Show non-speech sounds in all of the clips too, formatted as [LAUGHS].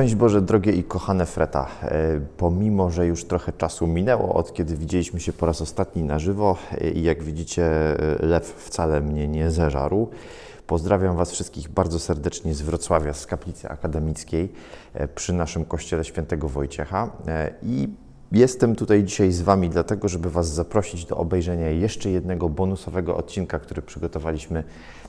Szczęść Boże, drogie i kochane Freta. E, Pomimo, że już trochę czasu minęło od kiedy widzieliśmy się po raz ostatni na żywo e, i jak widzicie, e, lew wcale mnie nie zeżarł. Pozdrawiam Was wszystkich bardzo serdecznie z Wrocławia, z kaplicy akademickiej przy naszym kościele świętego Wojciecha. I Jestem tutaj dzisiaj z Wami dlatego, żeby Was zaprosić do obejrzenia jeszcze jednego bonusowego odcinka, który przygotowaliśmy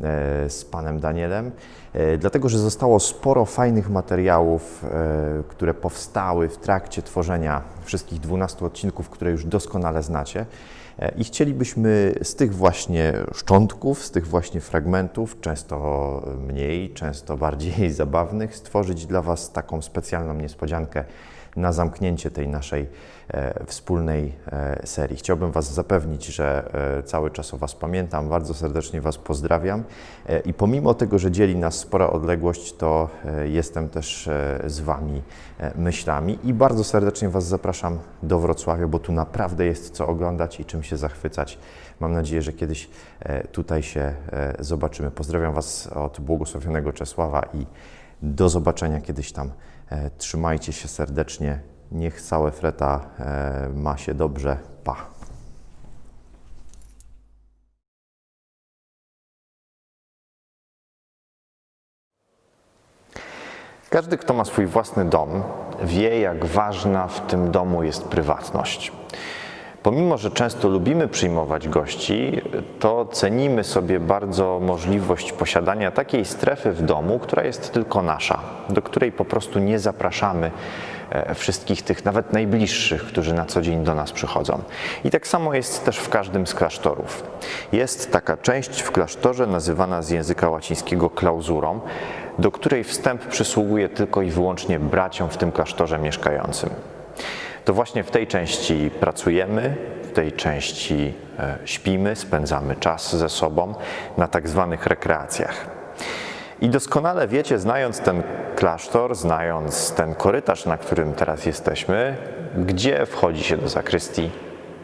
e, z Panem Danielem. E, Dlatego, że zostało sporo fajnych materiałów, e, które powstały w trakcie tworzenia wszystkich 12 odcinków, które już doskonale znacie. I chcielibyśmy z tych właśnie szczątków, z tych właśnie fragmentów, często mniej, często bardziej [LAUGHS] zabawnych, stworzyć dla Was taką specjalną niespodziankę na zamknięcie tej naszej e, wspólnej e, serii. Chciałbym Was zapewnić, że e, cały czas o Was pamiętam, bardzo serdecznie Was pozdrawiam i pomimo tego, że dzieli nas spora odległość, to jestem też z Wami myślami i bardzo serdecznie Was zapraszam do Wrocławia, bo tu naprawdę jest co oglądać i czym się zachwycać. Mam nadzieję, że kiedyś tutaj się zobaczymy. Pozdrawiam Was od błogosławionego Czesława i do zobaczenia kiedyś tam. E, Trzymajcie się serdecznie. Niech całe freta e, ma się dobrze. Pa. Każdy, kto ma swój własny dom, wie, jak ważna w tym domu jest prywatność. Pomimo, że często lubimy przyjmować gości, to cenimy sobie bardzo możliwość posiadania takiej strefy w domu, która jest tylko nasza, do której po prostu nie zapraszamy e, wszystkich tych, nawet najbliższych, którzy na co dzień do nas przychodzą. I tak samo jest też w każdym z klasztorów. Jest taka część w klasztorze nazywana z języka łacińskiego klauzurą, do której wstęp przysługuje tylko i wyłącznie braciom w tym klasztorze mieszkającym. To właśnie w tej części pracujemy, w tej części e, śpimy, spędzamy czas ze sobą na tak zwanych rekreacjach. I doskonale wiecie, znając ten klasztor, znając ten korytarz, na którym teraz jesteśmy, gdzie wchodzi się do zakrystii,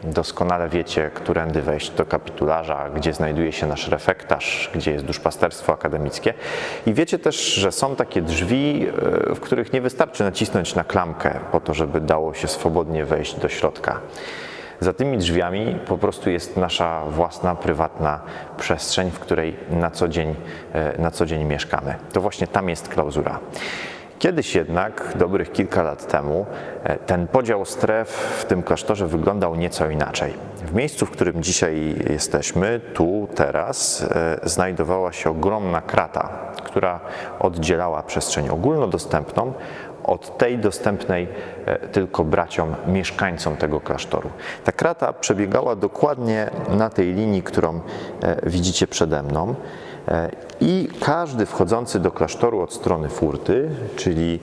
doskonale wiecie, którędy wejść do kapitularza, gdzie znajduje się nasz refektarz, gdzie jest duszpasterstwo akademickie. I wiecie też, że są takie drzwi, e, w których nie wystarczy nacisnąć na klamkę po to, żeby dało się swobodnie wejść do środka. Za tymi drzwiami po prostu jest nasza własna, prywatna przestrzeń, w której na co dzień, e, na co dzień mieszkamy. To właśnie tam jest klauzura. Kiedyś jednak, dobrych kilka lat temu, e, ten podział stref w tym klasztorze wyglądał nieco inaczej. W miejscu, w którym dzisiaj jesteśmy, tu, teraz, e, znajdowała się ogromna krata, która oddzielała przestrzeń ogólnodostępną od tej dostępnej e, tylko braciom, mieszkańcom tego klasztoru. Ta krata przebiegała dokładnie na tej linii, którą widzicie przede mną. E, I każdy wchodzący do klasztoru od strony furty, czyli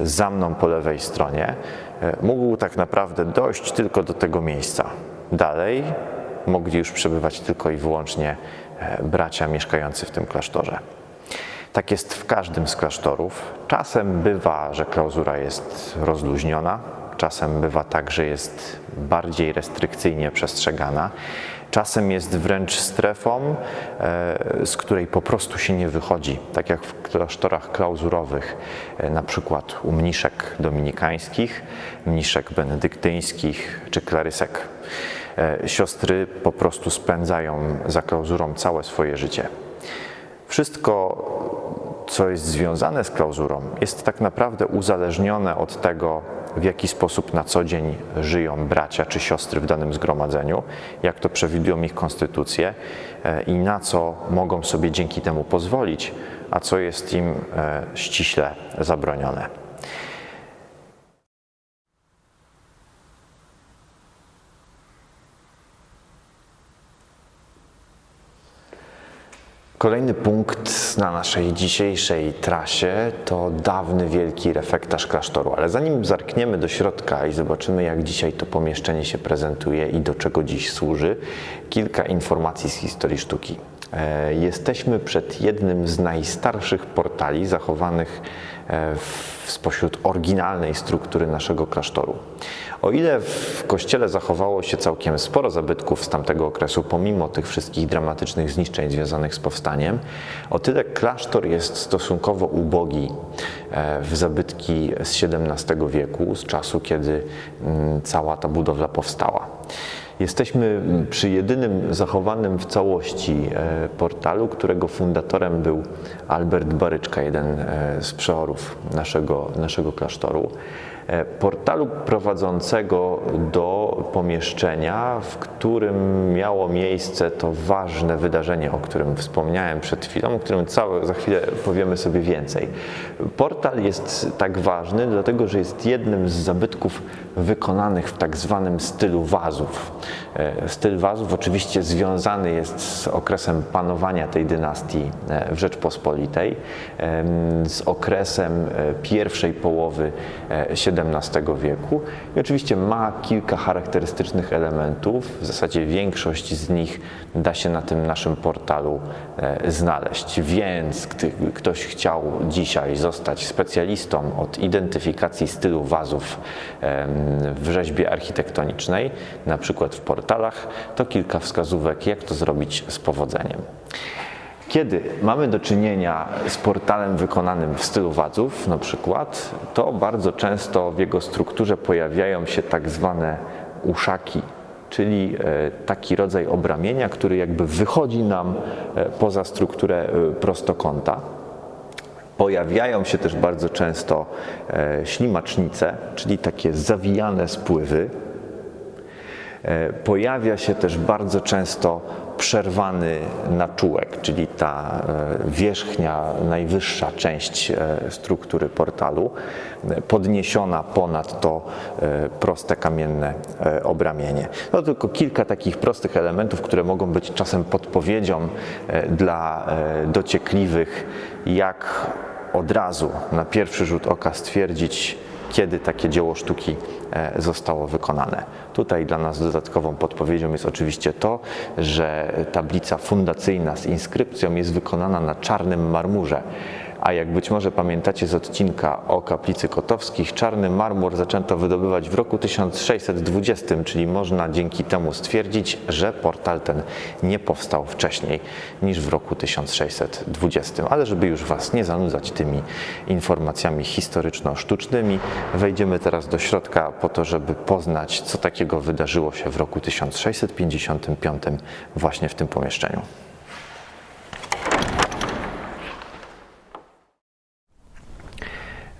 za mną po lewej stronie, e, mógł tak naprawdę dojść tylko do tego miejsca. Dalej mogli już przebywać tylko i wyłącznie e, bracia mieszkający w tym klasztorze. Tak jest w każdym z klasztorów. Czasem bywa, że klauzura jest rozluźniona, czasem bywa tak, że jest bardziej restrykcyjnie przestrzegana. Czasem jest wręcz strefą, e, z której po prostu się nie wychodzi, tak jak w klasztorach klauzurowych, e, na przykład u mniszek dominikańskich, mniszek benedyktyńskich czy klarysek. E, Siostry po prostu spędzają za klauzurą całe swoje życie. Wszystko, co jest związane z klauzurą, jest tak naprawdę uzależnione od tego, w jaki sposób na co dzień żyją bracia czy siostry w danym zgromadzeniu, jak to przewidują ich konstytucje e, i na co mogą sobie dzięki temu pozwolić, a co jest im e, ściśle zabronione. Kolejny punkt na naszej dzisiejszej trasie to dawny wielki refektarz klasztoru. Ale zanim zerkniemy do środka i zobaczymy, jak dzisiaj to pomieszczenie się prezentuje i do czego dziś służy, kilka informacji z historii sztuki. E, Jesteśmy przed jednym z najstarszych portali zachowanych spośród oryginalnej struktury naszego klasztoru. O ile w kościele zachowało się całkiem sporo zabytków z tamtego okresu, pomimo tych wszystkich dramatycznych zniszczeń związanych z powstaniem, o tyle klasztor jest stosunkowo ubogi e, w zabytki z XVII wieku, z czasu, kiedy mm, cała ta budowla powstała. Jesteśmy przy jedynym zachowanym w całości e, portalu, którego fundatorem był Albert Baryczka, jeden e, z przeorów naszego, naszego klasztoru. E, Portalu prowadzącego do pomieszczenia, w którym miało miejsce to ważne wydarzenie, o którym wspomniałem przed chwilą, o którym za chwilę powiemy sobie więcej. Portal jest tak ważny, dlatego że jest jednym z zabytków wykonanych w tak zwanym stylu wazów. E, Styl wazów oczywiście związany jest z okresem panowania tej dynastii e, w Rzeczpospolitej, z okresem pierwszej połowy e, XVII wieku i oczywiście ma kilka charakterystycznych elementów. W zasadzie większość z nich da się na tym naszym portalu e, znaleźć. Więc gdy ktoś chciał dzisiaj zostać specjalistą od identyfikacji stylu wazów w rzeźbie architektonicznej, na przykład w portalach, to kilka wskazówek, jak to zrobić z powodzeniem. Kiedy mamy do czynienia z portalem wykonanym w stylu wadzów, na przykład, to bardzo często w jego strukturze pojawiają się tak zwane uszaki, czyli e, taki rodzaj obramienia, który jakby wychodzi nam e, poza strukturę e, prostokąta. Pojawiają się też bardzo często ślimacznice, czyli takie zawijane spływy. E, Pojawia się też bardzo często przerwany naczółek, czyli ta e, wierzchnia, najwyższa część e, struktury portalu, podniesiona ponad to proste kamienne obramienie. No tylko kilka takich prostych elementów, które mogą być czasem podpowiedzią dla dociekliwych, jak od razu na pierwszy rzut oka stwierdzić, kiedy takie dzieło sztuki e, zostało wykonane. Tutaj dla nas dodatkową podpowiedzią jest oczywiście to, że tablica fundacyjna z inskrypcją jest wykonana na czarnym marmurze. A jak być może pamiętacie z odcinka o kaplicy kotowskich, czarny marmur zaczęto wydobywać w roku 1620, czyli można dzięki temu stwierdzić, że portal ten nie powstał wcześniej niż w roku 1620. Ale żeby już Was nie zanudzać tymi informacjami historyczno-sztucznymi, wejdziemy teraz do środka po to, żeby poznać, co takiego wydarzyło się w roku 1655 właśnie w tym pomieszczeniu.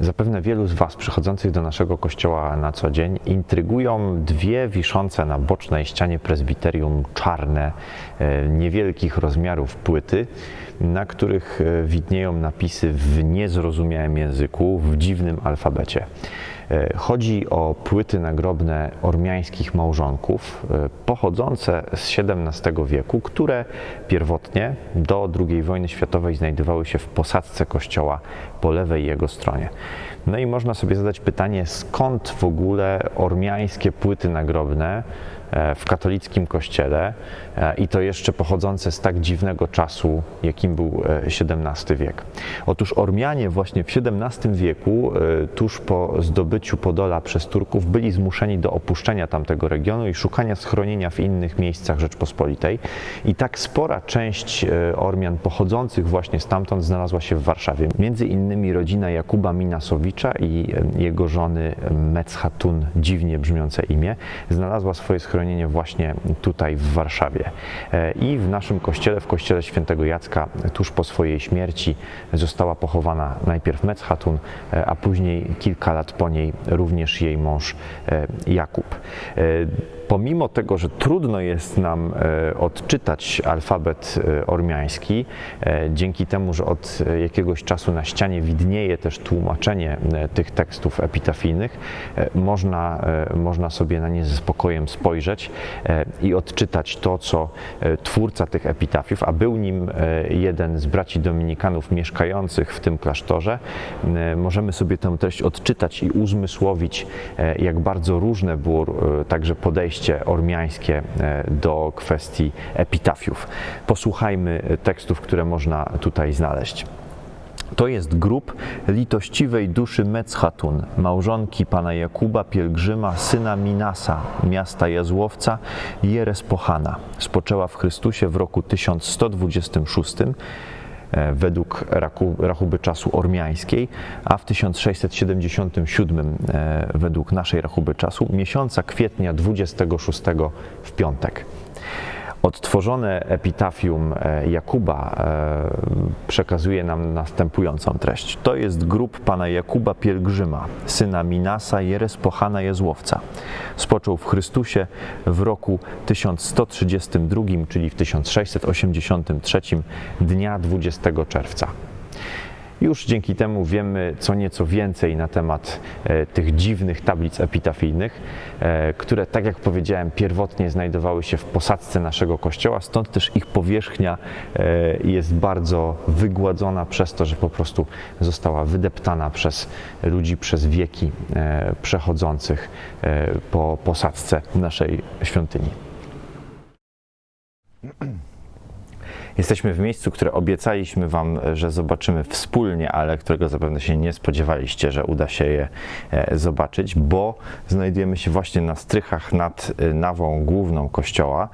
Zapewne wielu z Was przychodzących do naszego kościoła na co dzień intrygują dwie wiszące na bocznej ścianie prezbiterium czarne, e, niewielkich rozmiarów płyty, na których e, widnieją napisy w niezrozumiałym języku, w dziwnym alfabecie. E, Chodzi o płyty nagrobne ormiańskich małżonków e, pochodzące z XVII wieku, które pierwotnie do II wojny światowej znajdowały się w posadzce kościoła po lewej jego stronie. No i można sobie zadać pytanie, skąd w ogóle ormiańskie płyty nagrobne w katolickim kościele e, i to jeszcze pochodzące z tak dziwnego czasu, jakim był e, XVII wiek. Otóż Ormianie właśnie w XVII wieku, e, tuż po zdobyciu Podola przez Turków, byli zmuszeni do opuszczenia tamtego regionu i szukania schronienia w innych miejscach Rzeczpospolitej. I tak spora część e, Ormian pochodzących właśnie stamtąd znalazła się w Warszawie. Między innymi rodzina Jakuba Minasowicza i e, jego żony Mechatun, dziwnie brzmiące imię, znalazła swoje schronienie właśnie tutaj w Warszawie. E, I w naszym kościele, w kościele świętego Jacka, tuż po swojej śmierci została pochowana najpierw Mechatun, e, a później kilka lat po niej również jej mąż e, Jakub. Pomimo tego, że trudno jest nam e, odczytać alfabet e, ormiański, e, dzięki temu, że od jakiegoś czasu na ścianie widnieje też tłumaczenie tych tekstów epitafijnych, można, można sobie na nie ze spokojem spojrzeć i odczytać to, co twórca tych epitafiów, a był nim jeden z braci dominikanów mieszkających w tym klasztorze, możemy sobie tę treść odczytać i uzmysłowić, jak bardzo różne było także podejście podejście ormiańskie e, do kwestii epitafiów. Posłuchajmy e, tekstów, które można tutaj znaleźć. To jest grób litościwej duszy Mecchatun, małżonki pana Jakuba, pielgrzyma, syna Minasa, miasta Jazłowca, Jerespochana. Spoczęła w Chrystusie w roku 1126 e, według raku- rachuby czasu ormiańskiej, a w 1677 e, według naszej rachuby czasu miesiąca kwietnia 26 w piątek. Odtworzone epitafium e, Jakuba e, przekazuje nam następującą treść. To jest grób pana Jakuba Pielgrzyma, syna Minasa Jerespochana Jezłowca. Spoczął w Chrystusie w roku 1132, czyli w 1683, dnia 20 czerwca. Już dzięki temu wiemy co nieco więcej na temat e, tych dziwnych tablic epitafijnych, e, które, tak jak powiedziałem, pierwotnie znajdowały się w posadzce naszego kościoła, stąd też ich powierzchnia e, jest bardzo wygładzona przez to, że po prostu została wydeptana przez ludzi przez wieki przechodzących po posadzce naszej świątyni. Jesteśmy w miejscu, które obiecaliśmy Wam, że zobaczymy wspólnie, ale którego zapewne się nie spodziewaliście, że uda się je e, zobaczyć, bo znajdujemy się właśnie na strychach nad e, nawą główną kościoła.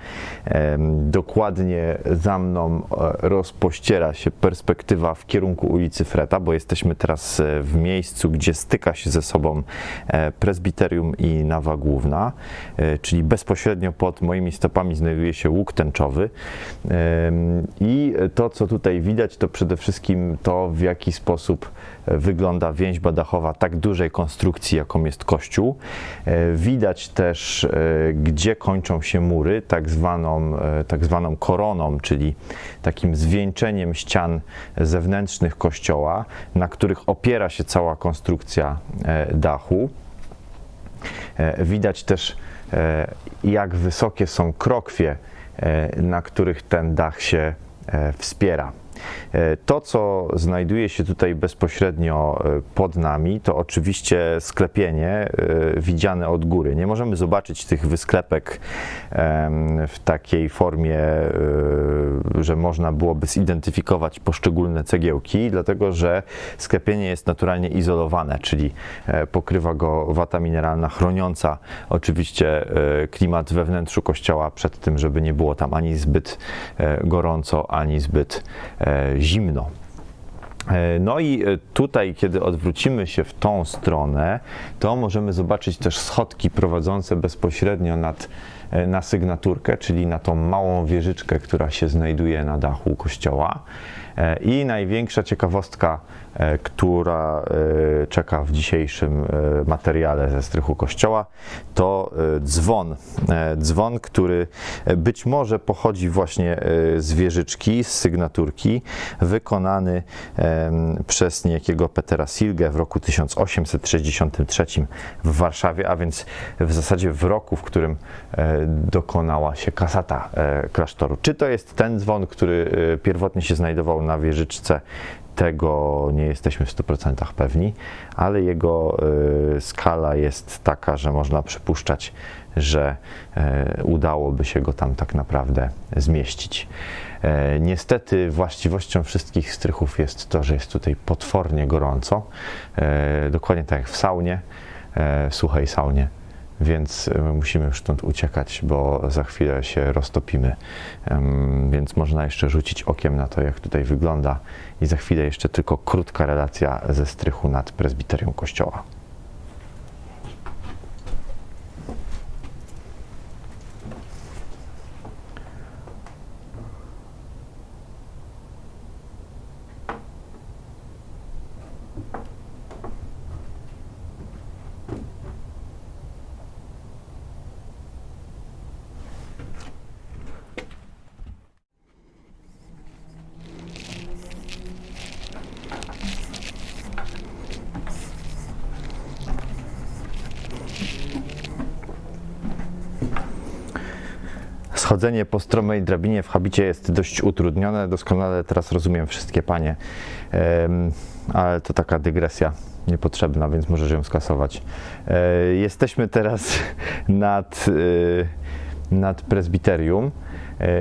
Dokładnie za mną e, rozpościera się perspektywa w kierunku ulicy Freta, bo jesteśmy teraz e, w miejscu, gdzie styka się ze sobą e, prezbiterium i nawa główna, e, czyli bezpośrednio pod moimi stopami znajduje się łuk tęczowy. I to, co tutaj widać, to przede wszystkim to, w jaki sposób e, wygląda więźba dachowa tak dużej konstrukcji, jaką jest kościół. E, Widać też, e, gdzie kończą się mury, tak zwaną, tak zwaną koroną, czyli takim zwieńczeniem ścian zewnętrznych kościoła, na których opiera się cała konstrukcja dachu. Widać też, jak wysokie są krokwie, na których ten dach się e, wspiera. E, To, co znajduje się tutaj bezpośrednio e, pod nami, to oczywiście sklepienie e, widziane od góry. Nie możemy zobaczyć tych wysklepek w takiej formie, że można byłoby zidentyfikować poszczególne cegiełki, dlatego że sklepienie jest naturalnie izolowane, czyli pokrywa go wata mineralna chroniąca oczywiście klimat we wnętrzu kościoła przed tym, żeby nie było tam ani zbyt gorąco, ani zbyt zimno. E, No i e, tutaj, kiedy odwrócimy się w tą stronę, to możemy zobaczyć też schodki prowadzące bezpośrednio nad, e, na sygnaturkę, czyli na tą małą wieżyczkę, która się znajduje na dachu kościoła. I największa ciekawostka, która e, czeka w dzisiejszym e, materiale ze strychu kościoła, to e, dzwon. E, Dzwon, który e, być może pochodzi właśnie e, z wieżyczki, z sygnaturki, wykonany przez niejakiego Petera Silge w roku 1863 w Warszawie, a więc w zasadzie w roku, w którym e, dokonała się kasata e, klasztoru. Czy to jest ten dzwon, który e, pierwotnie się znajdował na wieżyczce tego nie jesteśmy w 100% pewni, ale jego e, skala jest taka, że można przypuszczać, że e, udałoby się go tam tak naprawdę zmieścić. E, Niestety właściwością wszystkich strychów jest to, że jest tutaj potwornie gorąco, dokładnie tak jak w saunie, w suchej saunie więc e, musimy już stąd uciekać, bo za chwilę się roztopimy. Więc można jeszcze rzucić okiem na to, jak tutaj wygląda i za chwilę jeszcze tylko krótka relacja ze strychu nad prezbiterium kościoła. Schodzenie po stromej drabinie w habicie jest dość utrudnione. Doskonale teraz rozumiem wszystkie panie. Ale to taka dygresja niepotrzebna, więc możesz ją skasować. E, Jesteśmy teraz [LAUGHS] nad, e, nad prezbiterium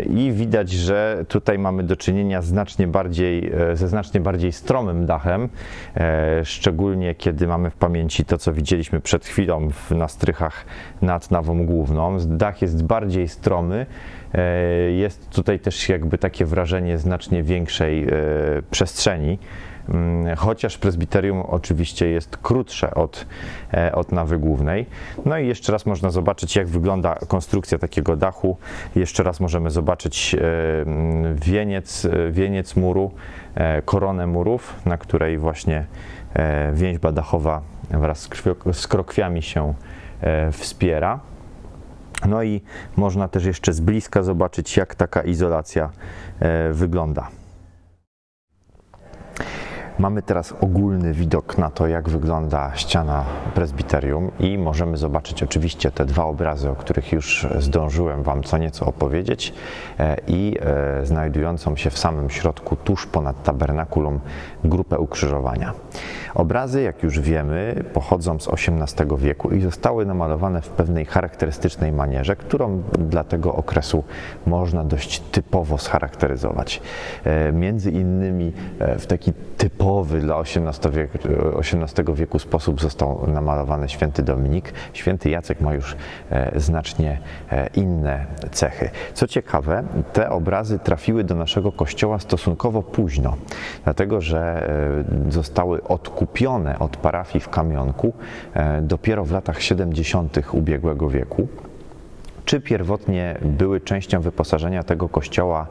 i widać, że tutaj mamy do czynienia znacznie bardziej, e, ze znacznie bardziej stromym dachem, e, szczególnie kiedy mamy w pamięci to, co widzieliśmy przed chwilą na strychach nad nawą główną. Dach jest bardziej stromy, e, jest tutaj też jakby takie wrażenie znacznie większej e, przestrzeni. Mm, Chociaż prezbiterium oczywiście jest krótsze od, e, od nawy głównej. No i jeszcze raz można zobaczyć, jak wygląda konstrukcja takiego dachu. Jeszcze raz możemy zobaczyć e, mm, wieniec, e, wieniec muru, koronę murów, na której właśnie więźba dachowa wraz z, krokwiami się wspiera. No i można też jeszcze z bliska zobaczyć, jak taka izolacja wygląda. Mamy teraz ogólny widok na to, jak wygląda ściana prezbiterium i możemy zobaczyć oczywiście te dwa obrazy, o których już zdążyłem Wam co nieco opowiedzieć e, i e, znajdującą się w samym środku, tuż ponad tabernakulum, grupę ukrzyżowania. Obrazy, jak już wiemy, pochodzą z XVIII wieku i zostały namalowane w pewnej charakterystycznej manierze, którą dla tego okresu można dość typowo scharakteryzować. E, Między innymi w taki typowy dla XVIII wieku, XVIII wieku sposób został namalowany święty Dominik. Święty Jacek ma już e, znacznie e, inne cechy. Co ciekawe, te obrazy trafiły do naszego kościoła stosunkowo późno, dlatego że e, zostały odkupione od parafii w Kamionku dopiero w latach 70. ubiegłego wieku. Czy pierwotnie były częścią wyposażenia tego kościoła?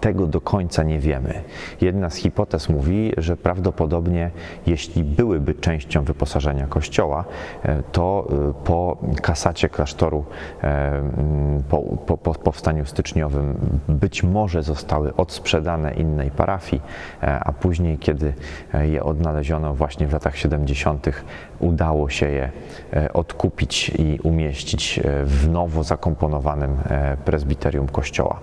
Tego do końca nie wiemy. Jedna z hipotez mówi, że prawdopodobnie, jeśli byłyby częścią wyposażenia kościoła, e, to e, po kasacie klasztoru, e, po, po, po powstaniu styczniowym, być może zostały odsprzedane innej parafii, a później, kiedy je odnaleziono właśnie w latach 70., udało się je odkupić i umieścić w nowo zakomponowanym prezbiterium kościoła.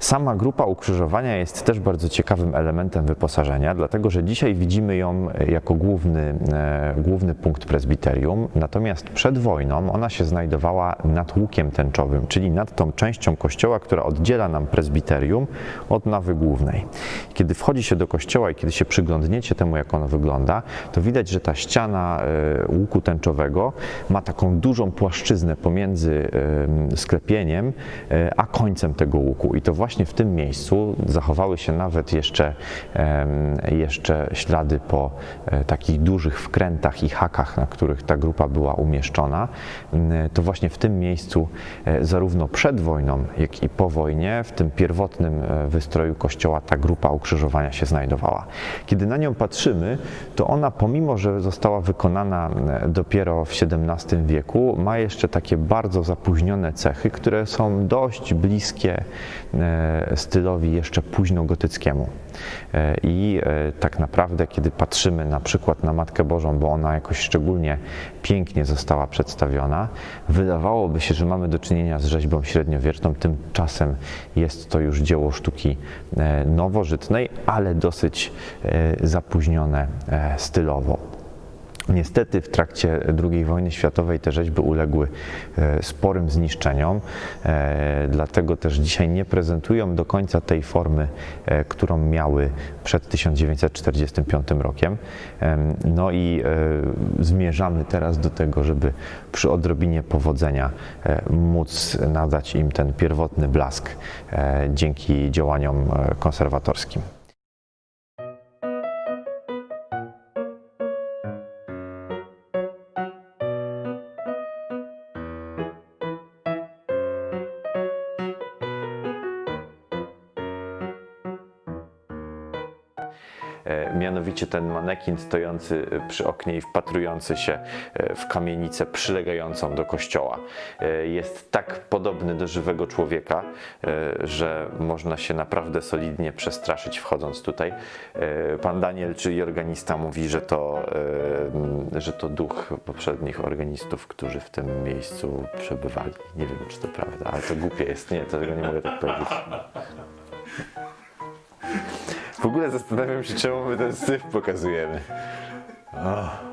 Sama grupa ukrzyżowania jest też bardzo ciekawym elementem wyposażenia, dlatego że dzisiaj widzimy ją jako główny, e, główny punkt prezbiterium, natomiast przed wojną ona się znajdowała nad łukiem tęczowym, czyli nad tą częścią kościoła, która oddziela nam prezbiterium od nawy głównej. Kiedy wchodzi się do kościoła i kiedy się przyglądniecie temu, jak ono wygląda, to widać, że ta ściana e, łuku tęczowego ma taką dużą płaszczyznę pomiędzy em, sklepieniem e, a końcem tego łuku. I to właśnie w tym miejscu zachowały się nawet jeszcze, jeszcze ślady po e, takich dużych wkrętach i hakach, na których ta grupa była umieszczona. Mm, To właśnie w tym miejscu, e, zarówno przed wojną, jak i po wojnie, w tym pierwotnym e, wystroju kościoła, ta grupa ukrzyżowania się znajdowała. Kiedy na nią patrzymy, to ona, pomimo że została wykonana dopiero w XVII wieku, ma jeszcze takie bardzo zapóźnione cechy, które są dość bliskie stylowi jeszcze późnogotyckiemu. E, I e, tak naprawdę, kiedy patrzymy na przykład na Matkę Bożą, bo ona jakoś szczególnie pięknie została przedstawiona, wydawałoby się, że mamy do czynienia z rzeźbą średniowieczną, tymczasem jest to już dzieło sztuki e, nowożytnej, ale dosyć e, zapóźnione e, stylowo. Niestety w trakcie II wojny światowej te rzeźby uległy e, sporym zniszczeniom, e, dlatego też dzisiaj nie prezentują do końca tej formy, e, którą miały przed 1945 rokiem. Em, No i zmierzamy teraz do tego, żeby przy odrobinie powodzenia móc nadać im ten pierwotny blask dzięki działaniom konserwatorskim. E, mianowicie ten manekin stojący e, przy oknie i wpatrujący się e, w kamienicę przylegającą do kościoła. E, Jest tak podobny do żywego człowieka, że można się naprawdę solidnie przestraszyć wchodząc tutaj. Pan Daniel, czyli organista, mówi, że to, że to duch poprzednich organistów, którzy w tym miejscu przebywali. Nie wiem, czy to prawda, ale to głupie jest. Nie, tego nie mogę tak powiedzieć. [LAUGHS] W ogóle zastanawiam się, czemu my ten syf pokazujemy. O.